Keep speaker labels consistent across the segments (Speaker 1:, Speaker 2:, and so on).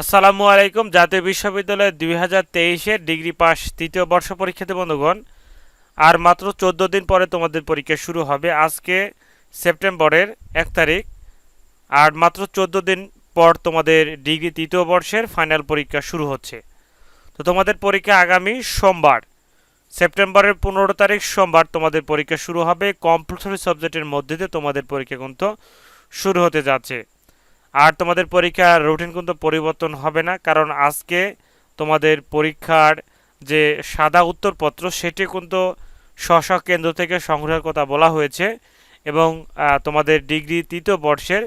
Speaker 1: আসসালামু আলাইকুম, জাতীয় বিশ্ববিদ্যালয় দুই হাজার তেইশের ডিগ্রি পাস তৃতীয় বর্ষ পরীক্ষাতে বন্ধুগণ, আর মাত্র চোদ্দ দিন পরে তোমাদের পরীক্ষা শুরু হবে। আজকে সেপ্টেম্বরের এক তারিখ, আর মাত্র চোদ্দ দিন পর তোমাদের ডিগ্রি তৃতীয় বর্ষের ফাইনাল পরীক্ষা শুরু হচ্ছে। তো তোমাদের পরীক্ষা আগামী সোমবার, সেপ্টেম্বরের পনেরো তারিখ সোমবার তোমাদের পরীক্ষা শুরু হবে। কম্পালসরি সাবজেক্টের মধ্যে দিয়ে তোমাদের পরীক্ষা কিন্তু শুরু হতে যাচ্ছে। আর তোমাদের পরীক্ষার রুটিন কিন্তু পরিবর্তন হবে না, কারণ আজকে তোমাদের পরীক্ষার যে সাদা উত্তরপত্র সেটি কিন্তু স্ব কেন্দ্র থেকে সংগ্রহের কথা বলা হয়েছে এবং তোমাদের ডিগ্রি তৃতীয় বর্ষের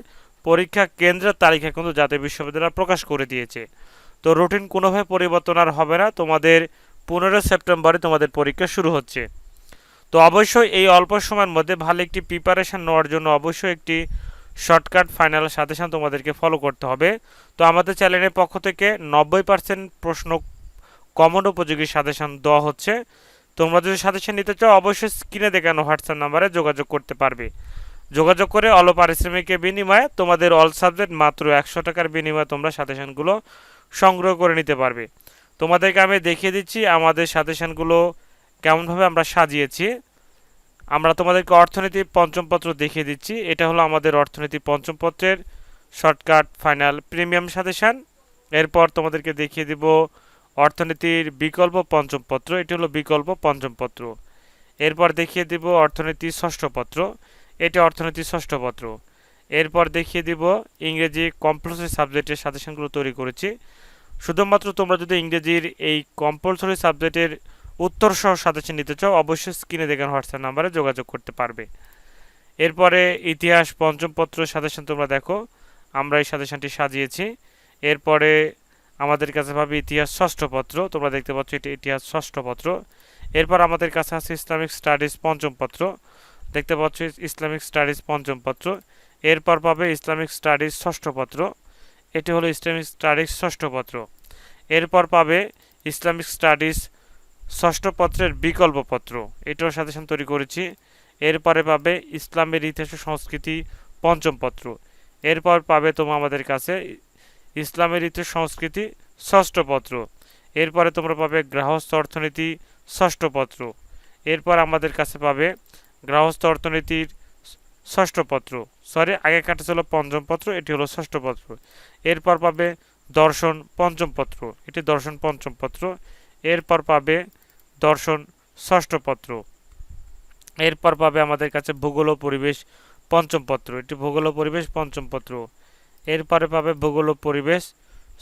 Speaker 1: পরীক্ষা কেন্দ্রের তালিকা কিন্তু জাতীয় বিশ্ববিদ্যালয় প্রকাশ করে দিয়েছে। তো রুটিন কোনোভাবে পরিবর্তন আর হবে না, তোমাদের পনেরো সেপ্টেম্বরে তোমাদের পরীক্ষা শুরু হচ্ছে। তো অবশ্যই এই অল্প সময়ের মধ্যে ভালো একটি প্রিপারেশন নেওয়ার জন্য অবশ্যই একটি শর্টকাট ফাইনাল সাজেশন তোমাদেরকে ফলো করতে হবে। তো আমাদের চ্যানেলের পক্ষ থেকে নব্বই পার্সেন্ট প্রশ্ন কমন উপযোগী সাজেশন দেওয়া হচ্ছে। তোমরা যদি সাজেশন নিতে চাও, অবশ্যই স্ক্রিনে দেখানো হোয়াটসঅ্যাপ নাম্বারে যোগাযোগ করতে পারবে। যোগাযোগ করে অল পারিশ্রমিকের বিনিময়ে তোমাদের অল সাবজেক্ট মাত্র একশো টাকার বিনিময়ে তোমরা সাজেশনগুলো সংগ্রহ করে নিতে পারবে। তোমাদেরকে আমি দেখিয়ে দিচ্ছি, আমাদের সাজেশনগুলো কেমনভাবে আমরা সাজিয়েছি। আমরা তোমাদেরকে অর্থনীতি পঞ্চম পত্র দেখিয়ে দিচ্ছি। এটা হলো আমাদের অর্থনীতি পঞ্চম পত্রের শর্টকাট ফাইনাল প্রিমিয়াম সাজেশন। এরপর তোমাদেরকে দেখিয়ে দিব অর্থনীতির বিকল্প পঞ্চম পত্র। এটি হলো বিকল্প পঞ্চম পত্র। এরপর দেখিয়ে দিব অর্থনীতি ষষ্ঠ পত্র। এটি অর্থনীতি ষষ্ঠ পত্র। এরপর দেখিয়ে দিব ইংরেজি কম্পালসরি সাবজেক্টের সাজেশনগুলো তৈরি করেছি। শুধুমাত্র তোমরা যদি ইংরেজির এই কম্পালসরি সাবজেক্টের উত্তর সহ সাজেশন নিতে চাও, অবশ্যই স্ক্রিনে দেখেন হোয়াটসঅ্যাপ নাম্বারে যোগাযোগ করতে পারবে। এরপরে ইতিহাস পঞ্চম পত্র সাজেশন তোমরা দেখো, আমরা এই সাজেশনটি সাজিয়েছি। এরপরে আমাদের কাছে পাবে ইতিহাস ষষ্ঠ পত্র, তোমরা দেখতে পাচ্ছ এটি ইতিহাস ষষ্ঠ পত্র। এরপর আমাদের কাছে আছে ইসলামিক স্টাডিজ পঞ্চম পত্র, দেখতে পাচ্ছ ইসলামিক স্টাডিজ পঞ্চম পত্র। এরপর পাবে ইসলামিক স্টাডিজ ষষ্ঠ পত্র, এটি হলো ইসলামিক স্টাডিজ ষষ্ঠ পত্র। এরপর পাবে ইসলামিক স্টাডিজ ষষ্ঠ পত্রের বিকল্প পত্র। এটাও সাথে তৈরি করেছি। এরপরে পাবে ইসলামের ইতিহাস সংস্কৃতি পঞ্চম পত্র। এরপর পাবে তোমরা আমাদের কাছে ইসলামের ইতিহাস সংস্কৃতি ষষ্ঠ পত্র। এরপরে তোমরা পাবে গৃহস্থ অর্থনীতি ষষ্ঠ পত্র। এরপর আমাদের কাছে পাবে গৃহস্থ অর্থনীতির ষষ্ঠ পত্র। সরি আগে কাটা ছিল পঞ্চম পত্র, এটি হলো ষষ্ঠ পত্র। এরপর পাবে দর্শন পঞ্চম পত্র। এটি দর্শন পঞ্চম পত্র। এরপর পাবে দর্শন, ষষ্ঠ পত্র। এরপর পাবে আমাদের কাছে ভূগোল ও পরিবেশ পঞ্চম পত্র। এটি ভূগোল ও পরিবেশ পঞ্চম পত্র। এরপরে পাবে ভূগোল ও পরিবেশ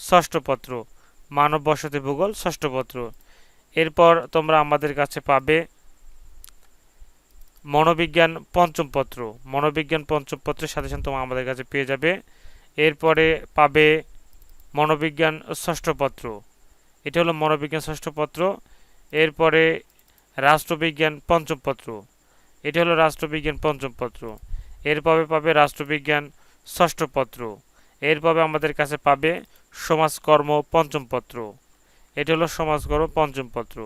Speaker 1: ষষ্ঠ পত্র। মানব বসতি ভূগোল ষষ্ঠ পত্র। এরপর তোমরা আমাদের কাছে পাবে মনোবিজ্ঞান পঞ্চম পত্র। মনোবিজ্ঞান পঞ্চম পত্রের সাথে সাথে তোমরা আমাদের কাছে পেয়ে যাবে। এরপরে পাবে মনোবিজ্ঞান ষষ্ঠ পত্র। এটা হলো মনোবিজ্ঞান ষষ্ঠ পত্র। এরপরে রাষ্ট্রবিজ্ঞান পঞ্চম পত্র এটি হলো রাষ্ট্রবিজ্ঞান পঞ্চম পত্র এরপরে পাবে রাষ্ট্রবিজ্ঞান ষষ্ঠ পত্র এরপরে আমাদের কাছে পাবে সমাজকর্ম পঞ্চম পত্র এটি হলো সমাজকর্ম পঞ্চম পত্র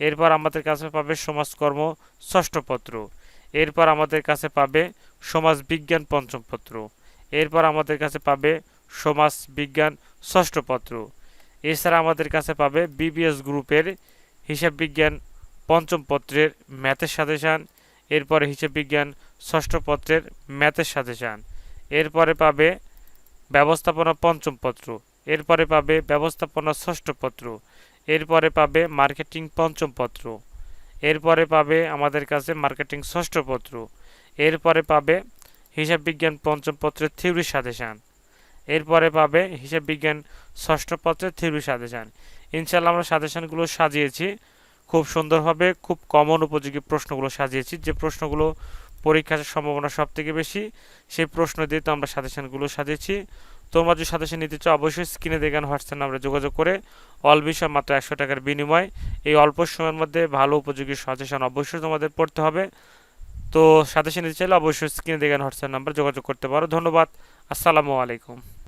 Speaker 1: এরপর আমাদের কাছে পাবে সমাজকর্ম ষষ্ঠ পত্র এরপর আমাদের কাছে পাবে সমাজ বিজ্ঞান পঞ্চম পত্র এরপর আমাদের কাছে পাবে সমাজ বিজ্ঞান ষষ্ঠ পত্র এছাড়া আমাদের কাছে পাবে বিবিএস গ্রুপের হিসাব বিজ্ঞান পঞ্চম পত্রের ম্যাথের সাজেশান এরপরে হিসাব বিজ্ঞান ষষ্ঠ পত্রের ম্যাথের সাজেশান এরপরে পাবে ব্যবস্থাপনা পঞ্চম পত্র, এরপরে পাবে ব্যবস্থাপনা ষষ্ঠ পত্র, এরপরে পাবে মার্কেটিং পঞ্চম পত্র, এরপরে পাবে আমাদের কাছে মার্কেটিং ষষ্ঠ পত্র, এরপরে পাবে হিসাব বিজ্ঞান পঞ্চম পত্রের থিওরি সাজেশান এরপরে পাবে হিসাব বিজ্ঞান ষষ্ঠ পত্রের থিওরি সাজেশান ইনশাল্লাহ আমরা সাজেশানগুলো সাজিয়েছি। খুব সুন্দরভাবে খুব কমন উপযোগী প্রশ্নগুলো সাজিয়েছি। যে প্রশ্নগুলো পরীক্ষার সম্ভাবনা সব থেকে বেশি, সেই প্রশ্ন দিয়ে তো আমরা সাজেশনগুলো সাজিয়েছি। তোমরা যদি সাজেশন নিতে চাও, অবশ্যই স্ক্রিনে দেখেন হোয়াটসঅ্যাপ নাম্বারে যোগাযোগ করে অল বিষয় মাত্র একশো টাকার বিনিময় এই অল্প সময়ের মধ্যে ভালো উপযোগী সাজেশন অবশ্যই তোমাদের পড়তে হবে। তো সাজেশন নিতে চাইলে অবশ্যই স্ক্রিনে দেখেন হোয়াটসঅ্যাপ নাম্বার যোগাযোগ করতে পারো। ধন্যবাদ। আসসালামু আলাইকুম।